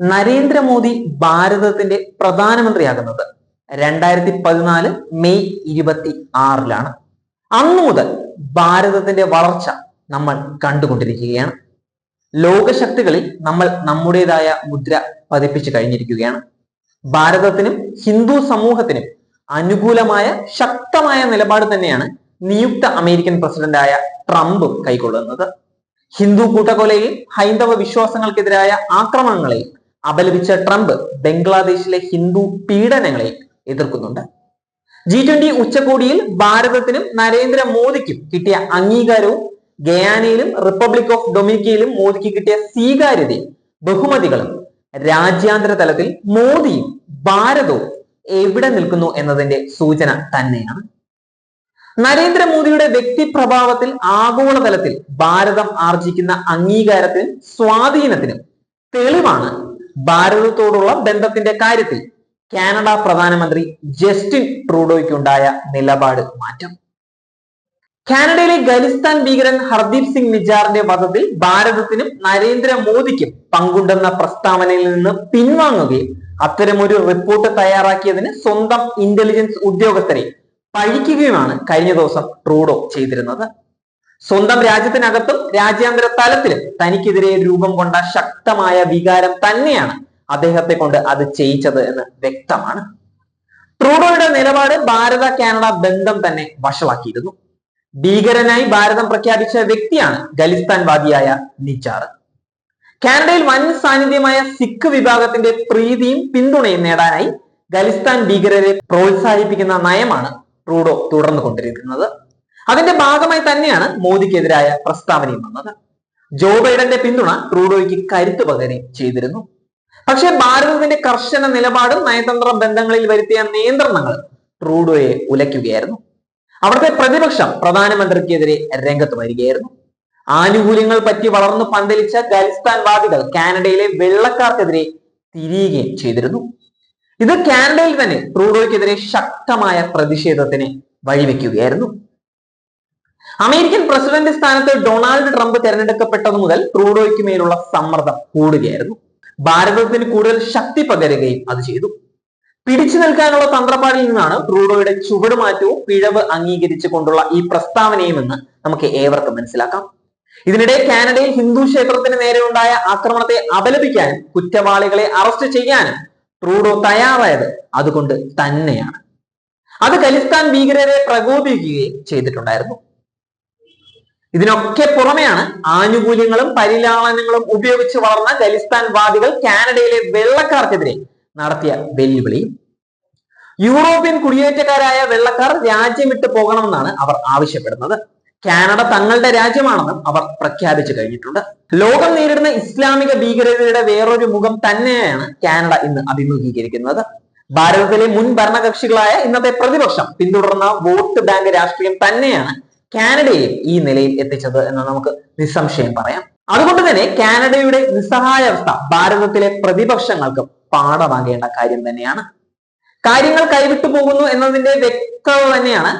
നരേന്ദ്രമോദി ഭാരതത്തിന്റെ പ്രധാനമന്ത്രിയാകുന്നത് രണ്ടായിരത്തി പതിനാല് മെയ് ഇരുപത്തി ആറിലാണ്. അന്നു മുതൽ ഭാരതത്തിന്റെ വളർച്ച നമ്മൾ കണ്ടുകൊണ്ടിരിക്കുകയാണ്. ലോകശക്തികളിൽ നമ്മൾ നമ്മുടേതായ മുദ്ര പതിപ്പിച്ചു കഴിഞ്ഞിരിക്കുകയാണ്. ഭാരതത്തിനും ഹിന്ദു സമൂഹത്തിനും അനുകൂലമായ ശക്തമായ നിലപാട് തന്നെയാണ് നിയുക്ത അമേരിക്കൻ പ്രസിഡന്റായ ട്രംപ് കൈക്കൊള്ളുന്നത്. ഹിന്ദു കൂട്ടക്കൊലയിൽ ഹൈന്ദവ വിശ്വാസങ്ങൾക്കെതിരായ ആക്രമണങ്ങളെയും അപലപിച്ച ട്രംപ് ബംഗ്ലാദേശിലെ ഹിന്ദു പീഡനങ്ങളെ എതിർക്കുന്നുണ്ട്. ജി ട്വന്റി ഉച്ചകോടിയിൽ ഭാരതത്തിനും നരേന്ദ്രമോദിക്കും കിട്ടിയ അംഗീകാരവും ഗയാനയിലും റിപ്പബ്ലിക് ഓഫ് ഡൊമിനിക്കയിലും മോദിക്ക് കിട്ടിയ സ്വീകാര്യതയും ബഹുമതികളും രാജ്യാന്തര തലത്തിൽ മോദിയും ഭാരതവും എവിടെ നിൽക്കുന്നു എന്നതിന്റെ സൂചന തന്നെയാണ്. നരേന്ദ്രമോദിയുടെ വ്യക്തിപ്രഭാവത്തിൽ ആഗോളതലത്തിൽ ഭാരതം ആർജിക്കുന്ന അംഗീകാരത്തിനും സ്വാധീനത്തിനും തെളിവാണ് ഭാരതത്തോടുള്ള ബന്ധത്തിന്റെ കാര്യത്തിൽ കാനഡ പ്രധാനമന്ത്രി ജസ്റ്റിൻ ട്രൂഡോയ്ക്കുണ്ടായ നിലപാട് മാറ്റം. കാനഡയിലെ ഖലിസ്ഥാൻ ഭീകരൻ ഹർദീപ് സിംഗ് നിജാറിന്റെ വധത്തിൽ ഭാരതത്തിനും നരേന്ദ്രമോദിക്കും പങ്കുണ്ടെന്ന പ്രസ്താവനയിൽ നിന്ന് പിൻവാങ്ങുകയും അത്തരമൊരു റിപ്പോർട്ട് തയ്യാറാക്കിയതിന് സ്വന്തം ഇന്റലിജൻസ് ഉദ്യോഗസ്ഥരെ പഴിക്കുകയുമാണ് കഴിഞ്ഞ ദിവസം ട്രൂഡോ ചെയ്തിരുന്നത്. സ്വന്തം രാജ്യത്തിനകത്തും രാജ്യാന്തര തലത്തിലും തനിക്കെതിരെ രൂപം കൊണ്ട ശക്തമായ വികാരം തന്നെയാണ് അദ്ദേഹത്തെ കൊണ്ട് അത് ചെയ്യിച്ചത് എന്ന് വ്യക്തമാണ്. ട്രൂഡോയുടെ നിലപാട് ഭാരത കാനഡ ബന്ധം തന്നെ വഷളാക്കിയിരുന്നു. ഭീകരനായി ഭാരതം പ്രഖ്യാപിച്ച വ്യക്തിയാണ് ഖലിസ്ഥാൻവാദിയായ നിജാർ. കാനഡയിൽ വൻ സാന്നിധ്യമായ സിഖ് വിഭാഗത്തിന്റെ പ്രീതിയും പിന്തുണയും നേടാനായി ഖലിസ്ഥാൻ ഭീകരരെ പ്രോത്സാഹിപ്പിക്കുന്ന നയമാണ് ട്രൂഡോ തുടർന്നു കൊണ്ടിരിക്കുന്നത് അതിന്റെ ഭാഗമായി തന്നെയാണ് മോദിക്കെതിരായ പ്രസ്താവനയും വന്നത്. ജോ ബൈഡന്റെ പിന്തുണ ട്രൂഡോയ്ക്ക് കരുത്തു പകരുകയും ചെയ്തിരുന്നു. പക്ഷേ ഭാരതത്തിന്റെ കർശന നിലപാടും നയതന്ത്ര ബന്ധങ്ങളിൽ വരുത്തിയ നിയന്ത്രണങ്ങൾ ട്രൂഡോയെ ഉലയ്ക്കുകയായിരുന്നു. അവിടുത്തെ പ്രതിപക്ഷം പ്രധാനമന്ത്രിക്കെതിരെ രംഗത്ത് വരികയായിരുന്നു. ആനുകൂല്യങ്ങൾ പറ്റി വളർന്നു പന്തലിച്ച ഖലിസ്ഥാൻവാദികൾ കാനഡയിലെ വെള്ളക്കാർക്കെതിരെ തിരിയുകയും ചെയ്തിരുന്നു. ഇത് കാനഡയിൽ തന്നെ ട്രൂഡോയ്ക്കെതിരെ ശക്തമായ പ്രതിഷേധത്തിന് വഴിവെക്കുകയായിരുന്നു. അമേരിക്കൻ പ്രസിഡന്റ് സ്ഥാനത്ത് ഡൊണാൾഡ് ട്രംപ് തെരഞ്ഞെടുക്കപ്പെട്ടത് മുതൽ ട്രൂഡോയ്ക്ക് മേലുള്ള സമ്മർദ്ദം കൂടുകയായിരുന്നു. ഭാരതത്തിന് കൂടുതൽ ശക്തി പകരുകയും അത് ചെയ്തു. പിടിച്ചു നിൽക്കാനുള്ള തന്ത്രപ്പാടിൽ നിന്നാണ് ട്രൂഡോയുടെ ചുവടുമാറ്റവും പിഴവ് അംഗീകരിച്ചു കൊണ്ടുള്ള ഈ പ്രസ്താവനയും എന്ന് നമുക്ക് ഏവർക്കും മനസ്സിലാക്കാം. ഇതിനിടെ കാനഡയിൽ ഹിന്ദു ക്ഷേത്രത്തിന് നേരെ ഉണ്ടായ ആക്രമണത്തെ അപലപിക്കാനും കുറ്റവാളികളെ അറസ്റ്റ് ചെയ്യാനും ട്രൂഡോ തയ്യാറായത് അതുകൊണ്ട് തന്നെയാണ്. അത് ഖലിസ്ഥാൻ ഭീകരരെ പ്രകോപിപ്പിക്കുകയും ചെയ്തിട്ടുണ്ടായിരുന്നു. ഇതിനൊക്കെ പുറമെയാണ് ആനുകൂല്യങ്ങളും പരിലാളനങ്ങളും ഉപയോഗിച്ച് വളർന്ന ഖലിസ്ഥാൻ വാദികൾ കാനഡയിലെ വെള്ളക്കാർക്കെതിരെ നടത്തിയ വെല്ലുവിളി. യൂറോപ്യൻ കുടിയേറ്റക്കാരായ വെള്ളക്കാർ രാജ്യം വിട്ടു പോകണമെന്നാണ് അവർ ആവശ്യപ്പെടുന്നത്. കാനഡ തങ്ങളുടെ രാജ്യമാണെന്നും അവർ പ്രഖ്യാപിച്ചു കഴിഞ്ഞിട്ടുണ്ട്. ലോകം നേരിടുന്ന ഇസ്ലാമിക ഭീകരതയുടെ വേറൊരു മുഖം തന്നെയാണ് കാനഡ ഇന്ന് അഭിമുഖീകരിക്കുന്നത്. ഭാരതത്തിലെ മുൻ ഭരണകക്ഷികളായ ഇന്നത്തെ പ്രതിപക്ഷം പിന്തുടർന്ന വോട്ട് ബാങ്ക് രാഷ്ട്രീയം തന്നെയാണ് കാനഡയെ ഈ നിലയിൽ എത്തിച്ചത് എന്ന് നമുക്ക് നിസ്സംശയം പറയാം. അതുകൊണ്ട് തന്നെ കാനഡയുടെ നിസ്സഹായാവസ്ഥ ഭാരതത്തിലെ പ്രതിപക്ഷങ്ങൾക്ക് പാഠമാകേണ്ട കാര്യം തന്നെയാണ്. കാര്യങ്ങൾ കൈവിട്ടു പോകുന്നു എന്നതിന്റെ വ്യക്തത തന്നെയാണ്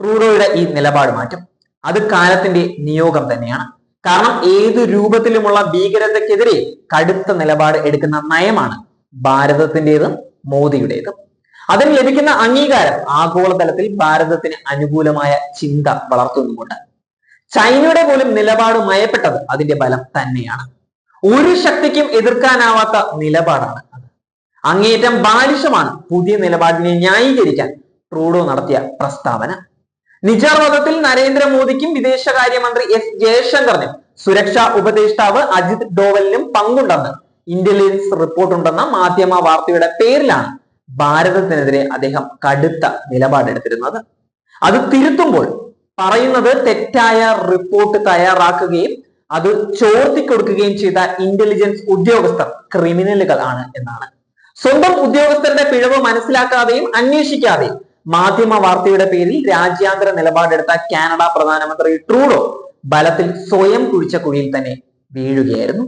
ട്രൂഡോയുടെ ഈ നിലപാട് മാറ്റം. അത് കാലത്തിന്റെ നിയോഗം തന്നെയാണ്. കാരണം ഏത് രൂപത്തിലുമുള്ള ഭീകരതയ്ക്കെതിരെ കടുത്ത നിലപാട് എടുക്കുന്ന നയമാണ് ഭാരതത്തിന്റെതും മോദിയുടേതും. അതിന് ലഭിക്കുന്ന അംഗീകാരം ആഗോളതലത്തിൽ ഭാരതത്തിന് അനുകൂലമായ ചിന്ത വളർത്തുന്നുമുണ്ട്. ചൈനയുടെ പോലും നിലപാട് മയപ്പെട്ടത് അതിന്റെ ബലം തന്നെയാണ്. ഒരു ശക്തിക്കും എതിർക്കാനാവാത്ത നിലപാടാണ് അത്. അങ്ങേറ്റം ബാലിശമാണ് പുതിയ നിലപാടിനെ ന്യായീകരിക്കാൻ ട്രൂഡോ നടത്തിയ പ്രസ്താവന. നിജാർവാദത്തിൽ നരേന്ദ്രമോദിക്കും വിദേശകാര്യമന്ത്രി എസ് ജയശങ്കറിനും സുരക്ഷാ ഉപദേഷ്ടാവ് അജിത് ഡോവലിനും പങ്കുണ്ടെന്ന് ഇന്റലിജൻസ് റിപ്പോർട്ടുണ്ടെന്ന മാധ്യമ വാർത്തയുടെ പേരിലാണ് ഭാരതത്തിനെതിരെ അദ്ദേഹം കടുത്ത നിലപാടെടുത്തിരുന്നത് അത് തിരുത്തുമ്പോൾ പറയുന്നത് തെറ്റായ റിപ്പോർട്ട് തയ്യാറാക്കുകയും അത് ചോർത്തിക്കൊടുക്കുകയും ചെയ്ത ഇന്റലിജൻസ് ഉദ്യോഗസ്ഥർ ക്രിമിനലുകൾ ആണ് എന്നാണ്. സ്വന്തം ഉദ്യോഗസ്ഥരുടെ പിഴവ് മനസ്സിലാക്കാതെയും അന്വേഷിക്കാതെയും മാധ്യമ വാർത്തയുടെ പേരിൽ രാജ്യാന്തര നിലപാടെടുത്ത കാനഡ പ്രധാനമന്ത്രി ട്രൂഡോ ബലത്തിൽ സ്വയം കുഴിച്ച കുഴിയിൽ തന്നെ വീഴുകയായിരുന്നു.